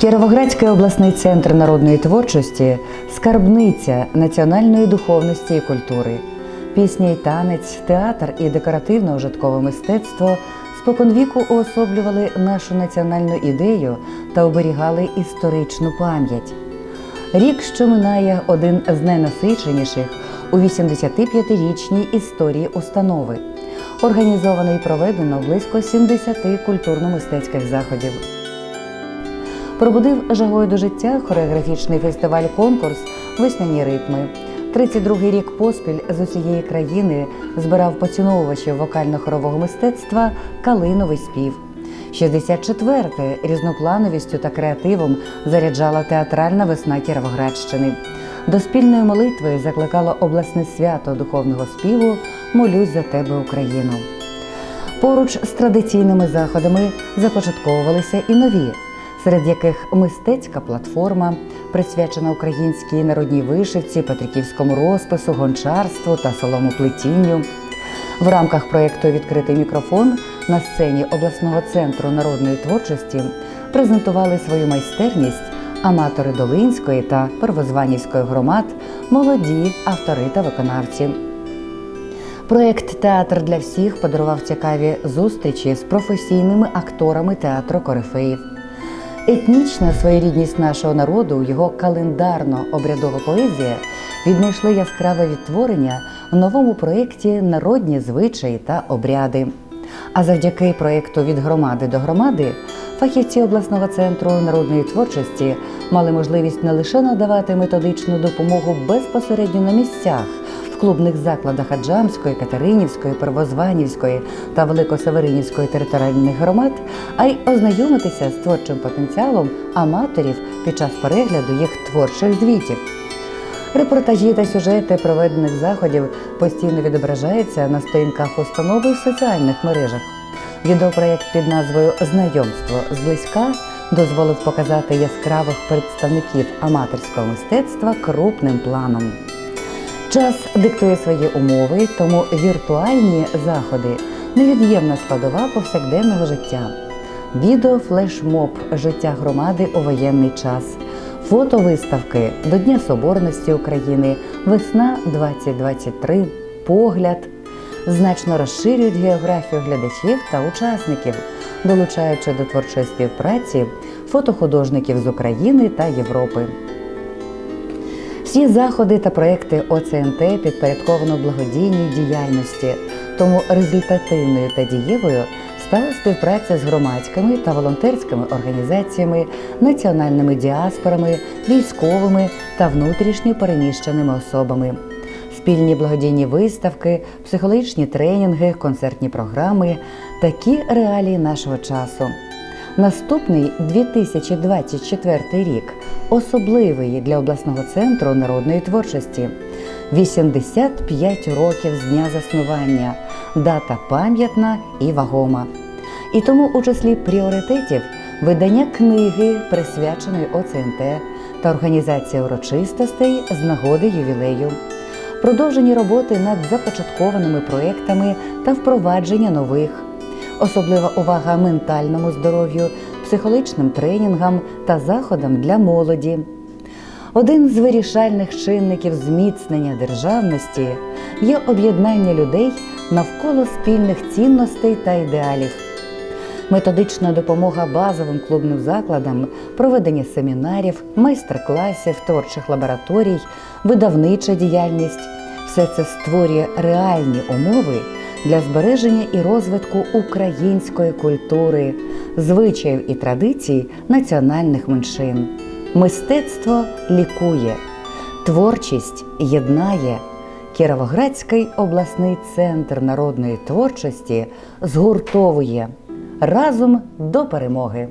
Кіровоградський обласний центр народної творчості скарбниця національної духовності і культури. Пісня й танець, театр і декоративно-ужиткове мистецтво споконвіку уособлювали нашу національну ідею та оберігали історичну пам'ять. Рік, що минає, один з найнасиченіших у 85-річній історії установи. Організовано і проведено близько 70 культурно-мистецьких заходів. Пробудив жагою до життя хореографічний фестиваль-конкурс Весняні ритми. 32-й рік поспіль з усієї країни збирав поціновувачів вокально-хорового мистецтва Калиновий спів. 64-те різноплановістю та креативом заряджала театральна весна Кіровоградщини. До спільної молитви закликало обласне свято духовного співу Молюсь за тебе, Україну. Поруч з традиційними заходами започатковувалися і нові, серед яких мистецька платформа, присвячена українській народній вишивці, патриківському розпису, гончарству та соломоплетінню. В рамках проєкту Відкритий мікрофон на сцені обласного центру народної творчості презентували свою майстерність аматори Долинської та Первозванівської громад, молоді автори та виконавці. Проєкт Театр для всіх подарував цікаві зустрічі з професійними акторами театру Корифеїв. Етнічна своєрідність нашого народу, його календарно-обрядова поезія віднайшли яскраве відтворення в новому проєкті Народні звичаї та обряди. А завдяки проєкту від громади до громади фахівці обласного центру народної творчості мали можливість не лише надавати методичну допомогу безпосередньо на місцях клубних закладах Аджамської, Катеринівської, Первозванівської та Великосеверинівської територіальних громад, а й ознайомитися з творчим потенціалом аматорів під час перегляду їх творчих звітів. Репортажі та сюжети проведених заходів постійно відображаються на сторінках установи в соціальних мережах. Відеопроєкт під назвою Знайомство зблизька дозволив показати яскравих представників аматорського мистецтва крупним планом. Час диктує свої умови, тому віртуальні заходи невід'ємна складова повсякденного життя. Відео флешмоб життя громади у воєнний час, фотовиставки до Дня Соборності України, Весна 2023, погляд значно розширюють географію глядачів та учасників, долучаючи до творчої співпраці фотохудожників з України та Європи. Всі заходи та проекти ОЦНТ підпорядковано благодійній діяльності, тому результативною та дієвою стала співпраця з громадськими та волонтерськими організаціями, національними діаспорами, військовими та внутрішньо переміщеними особами. Спільні благодійні виставки, психологічні тренінги, концертні програми такі реалії нашого часу. Наступний 2024 рік особливий для обласного центру народної творчості. 85 років з дня заснування, дата пам'ятна і вагома. І тому у числі пріоритетів видання книги, присвяченої ОЦНТ та організація урочистостей з нагоди ювілею, продовжені роботи над започаткованими проєктами та впровадження нових особлива увага ментальному здоров'ю, психологічним тренінгам та заходам для молоді. Один з вирішальних чинників зміцнення державності є об'єднання людей навколо спільних цінностей та ідеалів. Методична допомога базовим клубним закладам, проведення семінарів, майстер-класів, творчих лабораторій, видавнича діяльність все це створює реальні умови для збереження і розвитку української культури, звичаїв і традицій національних меншин. Мистецтво лікує, творчість єднає. Кіровоградський обласний центр народної творчості згуртовує разом до перемоги.